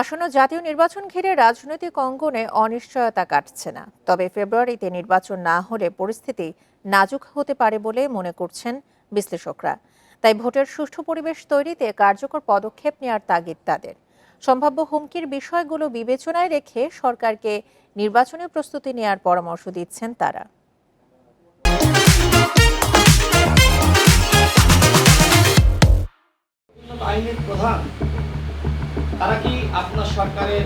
আসন্ন জাতীয় নির্বাচন ঘিরে রাজনৈতিক অঙ্গনে অনিশ্চয়তা কাটছে না। তবে ফেব্রুয়ারিতে নির্বাচন না হলে পরিস্থিতি নাজুক হতে পারে বলে মনে করছেন বিশ্লেষকরা। তাই ভোটের সুষ্ঠু পরিবেশ তৈরিতে কার্যকর পদক্ষেপ নেওয়ার তাগিদ তাদের। সম্ভাব্য হুমকির বিষয়গুলো বিবেচনায় রেখে সরকারকে নির্বাচনী প্রস্তুতি নেওয়ার পরামর্শ দিচ্ছেন তারা। বাহিনীর প্রধান তারা কি আপনার সরকারের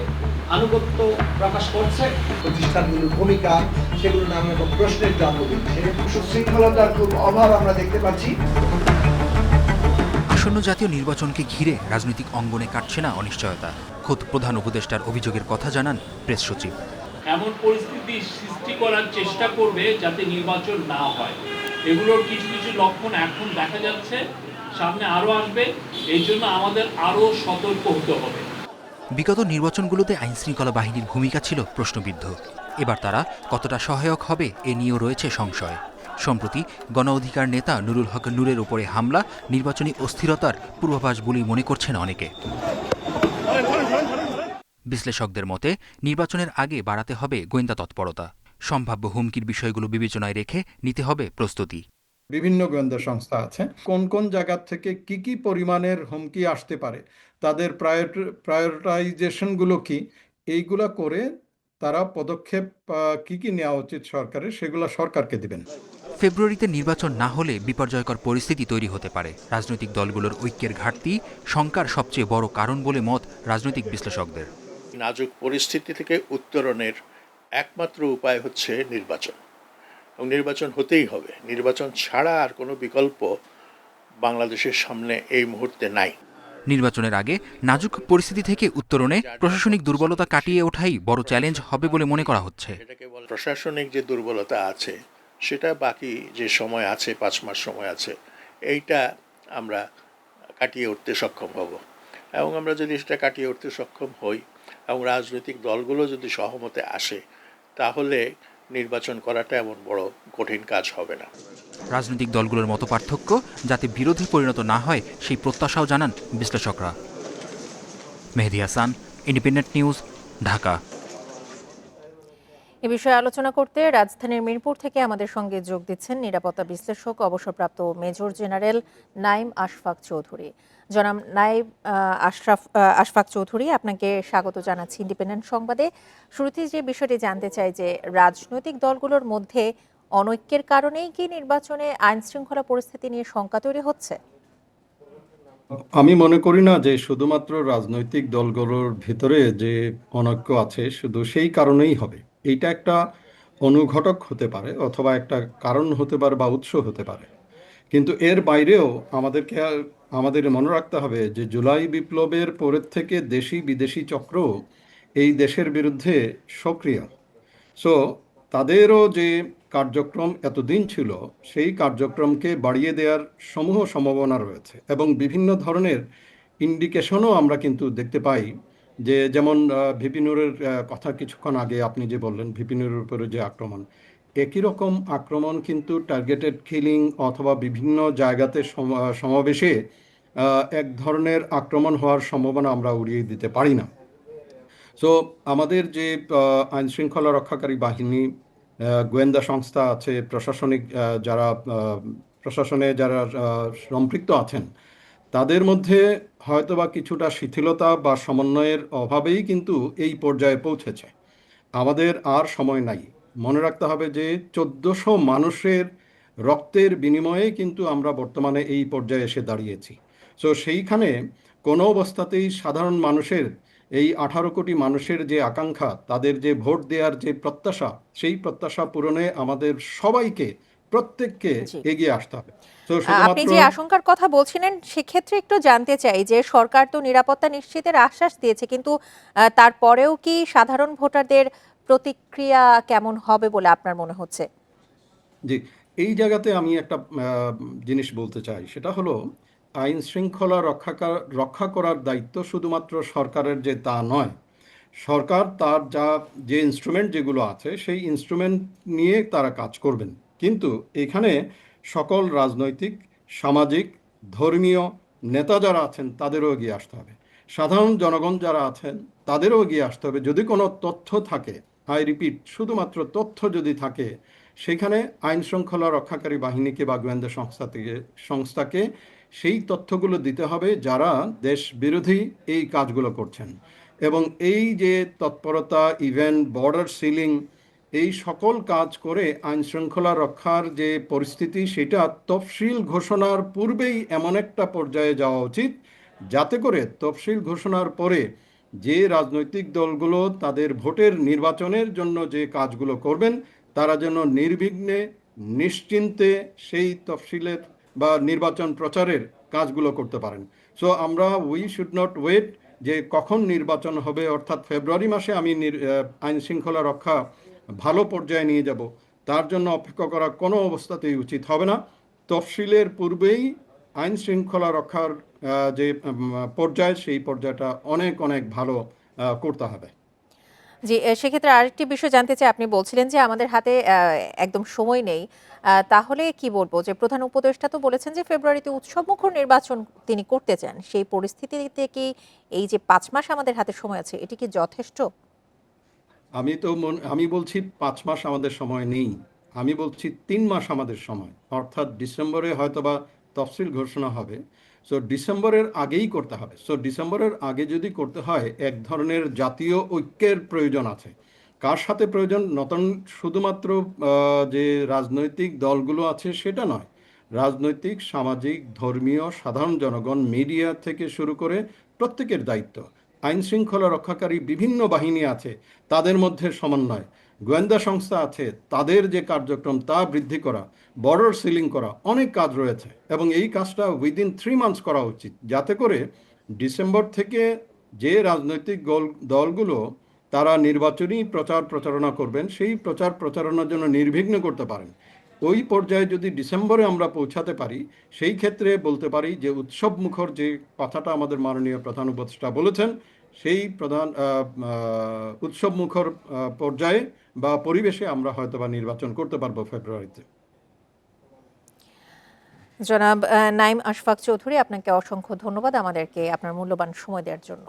আনুগত্য প্রকাশ করছে? প্রতিষ্ঠানগুলোর ভূমিকা সেগুলো নামে এবং প্রশ্নের জন্ম দিচ্ছে। সুশৃঙ্খলতার খুব অভাব আমরা দেখতে পাচ্ছি। আসন্ন জাতীয় নির্বাচনকে ঘিরে রাজনৈতিক অঙ্গনে কাটছে না অনিশ্চয়তা। খোদ প্রধান উপদেষ্টার অভিযোগের কথা জানান প্রেস সচিব। এমন পরিস্থিতি সৃষ্টি করার চেষ্টা করবে যাতে নির্বাচন না হয়। এগুলোর কিছু কিছু লক্ষণ এখন দেখা যাচ্ছে। সামনে আরও আসবে। এই জন্য আমাদের আরও সতর্ক হতে হবে। বিগত নির্বাচনগুলোতে আইনশৃঙ্খলা বাহিনীর ভূমিকা ছিল প্রশ্নবিদ্ধ। এবার তারা কতটা সহায়ক হবে, এ নিয়েও রয়েছে সংশয়। সম্প্রতি গণ অধিকার নেতা নুরুল হক নূরের ওপরে হামলা, নির্বাচনী অস্থিরতার পূর্বাভাস বলেই মনে করছেন অনেকে। বিশ্লেষকদের মতে, নির্বাচনের আগে বাড়াতে হবে গোয়েন্দা তৎপরতা। সম্ভাব্য হুমকির বিষয়গুলো বিবেচনায় রেখে নিতে হবে প্রস্তুতি। বিভিন্ন গোয়েন্দা সংস্থা আছে কোন কোন জায়গা থেকে কি কি পরিমাণের হুমকি আসতে পারে তাদের প্রায়োরিটাইজেশনগুলো কি এইগুলা করে তারা পদক্ষেপ কি কি নেওয়া উচিত সরকারের সেগুলো সরকারকে দিবেন। ফেব্রুয়ারিতে নির্বাচন না হলে বিপর্যয়কর পরিস্থিতি তৈরি হতে পারে। রাজনৈতিক দলগুলোর ঐক্যের ঘাটতি শঙ্কার সবচেয়ে বড় কারণ বলে মত রাজনৈতিক বিশ্লেষকদের। নাজুক পরিস্থিতি থেকে উত্তরণের একমাত্র উপায় হচ্ছে নির্বাচন। এবং নির্বাচন হতেই হবে। নির্বাচন ছাড়া আর কোনো বিকল্প বাংলাদেশের সামনে এই মুহূর্তে নাই। নির্বাচনের আগে নাজুক পরিস্থিতি থেকে উত্তরণে প্রশাসনিক দুর্বলতা কাটিয়ে ওঠাই বড় চ্যালেঞ্জ হবে বলে মনে করা হচ্ছে। প্রশাসনিক যে দুর্বলতা আছে সেটা বাকি যে সময় আছে পাঁচ মাস সময় আছে এইটা আমরা কাটিয়ে উঠতে সক্ষম হব। এবং আমরা যদি সেটা কাটিয়ে উঠতে সক্ষম হই এবং রাজনৈতিক দলগুলো যদি সহমতে আসে তাহলে নির্বাচন করাটা এমন বড় কঠিন কাজ হবে না। রাজনৈতিক দলগুলোর মতো পার্থক্য যাতে বিরোধে পরিণত না হয়, সেই প্রত্যাশাও জানান বিশ্লেষকরা। Mehedi Hasan independent news Dhaka. এ বিষয়ে আলোচনা করতে রাজধানীর মিরপুর থেকে আমাদের সঙ্গে যোগ দিচ্ছেন নিরাপত্তা বিশ্লেষক, অবসরপ্রাপ্ত মেজর জেনারেল নাইম আশফাক চৌধুরী। জনাব নাইব আশরাফ আশফাক চৌধুরী, আপনাকে স্বাগত জানাচ্ছি ইন্ডিপেন্ডেন্ট সংবাদে। শুরুতেই যে বিষয়টি জানতে চাই যে, রাজনৈতিক দলগুলোর মধ্যে অনৈক্যের কারণেই কি নির্বাচনে আইন শৃঙ্খলা পরিস্থিতি নিয়ে শঙ্কা তৈরি হচ্ছে? আমি মনে করি না যে শুধুমাত্র রাজনৈতিক দলগুলোর ভিতরে যে অনৈক্য আছে, শুধু সেই কারণেই হবে। এইটা একটা অনুঘটক হতে পারে অথবা একটা কারণ হতে পারে বা উৎস হতে পারে। কিন্তু এর বাইরেও আমাদেরকে আমাদের মনে রাখতে হবে যে জুলাই বিপ্লবের পরের থেকে দেশি বিদেশি চক্র এই দেশের বিরুদ্ধে সক্রিয়। সো তাদেরও যে কার্যক্রম এতদিন ছিল, সেই কার্যক্রমকে বাড়িয়ে দেওয়ার সমূহ সম্ভাবনা রয়েছে এবং বিভিন্ন ধরনের ইন্ডিকেশনও আমরা কিন্তু দেখতে পাই যে যেমন ভিপিনুরের কথা কিছুক্ষণ আগে আপনি যে বললেন ভিপিনুরের উপরে যে আক্রমণ, একই রকম আক্রমণ কিন্তু টার্গেটেড কিলিং অথবা বিভিন্ন জায়গাতে সমাবেশে এক ধরনের আক্রমণ হওয়ার সম্ভাবনা আমরা উড়িয়ে দিতে পারি না। সো আমাদের যে আইন শৃঙ্খলা রক্ষাকারী বাহিনী গোয়েন্দা সংস্থা আছে, প্রশাসনিক যারা প্রশাসনে যারা সম্পৃক্ত আছেন তাদের মধ্যে হয়তোবা কিছুটা শিথিলতা বা সমন্বয়ের অভাবেই কিন্তু এই পর্যায়ে পৌঁছেছে। আমাদের আর সময় নাই। মনে রাখতে হবে যে চোদ্দশো মানুষের রক্তের বিনিময়ে কিন্তু আমরা বর্তমানে এই পর্যায়ে এসে দাঁড়িয়েছি। সো সেইখানে কোনো অবস্থাতেই সাধারণ মানুষের, এই আঠারো কোটি মানুষের যে আকাঙ্ক্ষা, তাদের যে ভোট দেওয়ার যে প্রত্যাশা, সেই প্রত্যাশা পূরণে আমাদের সবাইকে প্রত্যেককে এগিয়ে আসতে হবে। আপনি যে আশঙ্কার কথা বলছিলেন সেক্ষেত্রে একটু জানতে চাই যে সরকার তো নিরাপত্তা নিশ্চিতের আশ্বাস দিয়েছে কিন্তু তারপরেও কি সাধারণ ভোটারদের প্রতিক্রিয়া কেমন হবে বলে আপনার মনে হচ্ছে? জি এই জায়গাতে আমি একটা জিনিস বলতে চাই। সেটা হলো আইন শৃঙ্খলা রক্ষা রক্ষা করার দায়িত্ব শুধুমাত্র সরকারের যে তা নয় সরকার তার যা যে ইনস্ট্রুমেন্ট যেগুলো আছে সেই ইনস্ট্রুমেন্ট নিয়ে তারা কাজ করবেন। কিন্তু এখানে সকল রাজনৈতিক, সামাজিক, ধর্মীয় নেতা যারা আছেন তাদেরও এগিয়ে আসতে হবে। সাধারণ জনগণ যারা আছেন তাদেরও এগিয়ে আসতে হবে। যদি কোনো তথ্য থাকে, আই রিপিট, শুধুমাত্র তথ্য যদি থাকে, সেখানে আইন শৃঙ্খলা রক্ষাকারী বাহিনীকে বা গোয়েন্দা সংস্থা থেকে সংস্থাকে সেই তথ্যগুলো দিতে হবে যারা দেশ বিরোধী এই কাজগুলো করছেন। এবং এই যে তৎপরতা ইভেন্ট বর্ডার সিলিং এই সকল কাজ করে আইন শৃঙ্খলা রক্ষার যে পরিস্থিতি, সেটা তফসিল ঘোষণার পূর্বেই এমন একটা পর্যায়ে যাওয়া উচিত। যাতে করে তফসিল ঘোষণার পরে যে রাজনৈতিক দলগুলো তাদের ভোটের নির্বাচনের জন্য যে কাজগুলো করবেন, তারা যেন নির্বিঘ্নে, নিশ্চিন্তে সেই তফসিলের বা নির্বাচন প্রচারের কাজগুলো করতে পারেন। সো আমরা উই শুড নট ওয়েট যে কখন নির্বাচন হবে, অর্থাৎ ফেব্রুয়ারি মাসে আমি আইন শৃঙ্খলা রক্ষা ভালো পর্যায়ে নিয়ে যাব। তার জন্য অপেক্ষা করা কোনো অবস্থাতেই উচিত হবে না। তফসিলের পূর্বেই আইন শৃঙ্খলা রক্ষার যে পর্যায়, সেই পর্যায়টা অনেক অনেক ভালো করতে হবে। জি সেক্ষেত্রে আরেকটি বিষয় জানতে চাই। আপনি বলছিলেন যে আমাদের হাতে একদম সময় নেই। তাহলে কি বলব? যে প্রধান উপদেষ্টা তো বলেছেন যে ফেব্রুয়ারিতে উৎসবমুখর নির্বাচন তিনি করতে চান। সেই পরিস্থিতিতে কি এই যে পাঁচ মাস আমাদের হাতে সময় আছে, এটি কি যথেষ্ট? আমি তো মন- আমি বলছি পাঁচ মাস আমাদের সময় নেই। আমি বলছি তিন মাস আমাদের সময়। অর্থাৎ ডিসেম্বরে হয়তোবা তফসিল ঘোষণা হবে। সো ডিসেম্বরের আগেই করতে হবে। সো ডিসেম্বরের আগে যদি করতে হয়, এক ধরনের জাতীয় ঐক্যের প্রয়োজন আছে। কার সাথে প্রয়োজন? নতুন শুধুমাত্র যে রাজনৈতিক দলগুলো আছে, সেটা নয়। রাজনৈতিক, সামাজিক, ধর্মীয়, সাধারণ জনগণ, মিডিয়া থেকে শুরু করে প্রত্যেকের দায়িত্ব। আইন শৃঙ্খলা রক্ষাকারী বিভিন্ন বাহিনী আছে, তাদের মধ্যে সমন্বয়। গোয়েন্দা সংস্থা আছে, তাদের যে কার্যক্রম তা বৃদ্ধি করা, বর্ডার সিলিং করা, অনেক কাজ রয়েছে এবং এই কাজটা উইদিন থ্রি মান্থস করা উচিত। যাতে করে ডিসেম্বর থেকে যে রাজনৈতিক গল- দলগুলো তারা নির্বাচনী প্রচার প্রচারণা করবেন, সেই প্রচার প্রচারণার জন্য নির্বিঘ্ন করতে পারেন। ওই পর্যায়ে যদি ডিসেম্বরে আমরা পৌঁছাতে পারি, সেই ক্ষেত্রে বলতে পারি যে উৎসব মুখর যে কথাটা আমাদের মাননীয় প্রধান উপদেষ্টা বলেছেন, সেই প্রধান উৎসব মুখর পর্যায়ে বা পরিবেশে আমরা হয়তো বা নির্বাচন করতে পারব ফেব্রুয়ারিতে। জনাব নাইম আশফাক চৌধুরী, আপনাকে অসংখ্য ধন্যবাদ আমাদেরকে আপনার মূল্যবান সময় দেওয়ার জন্য।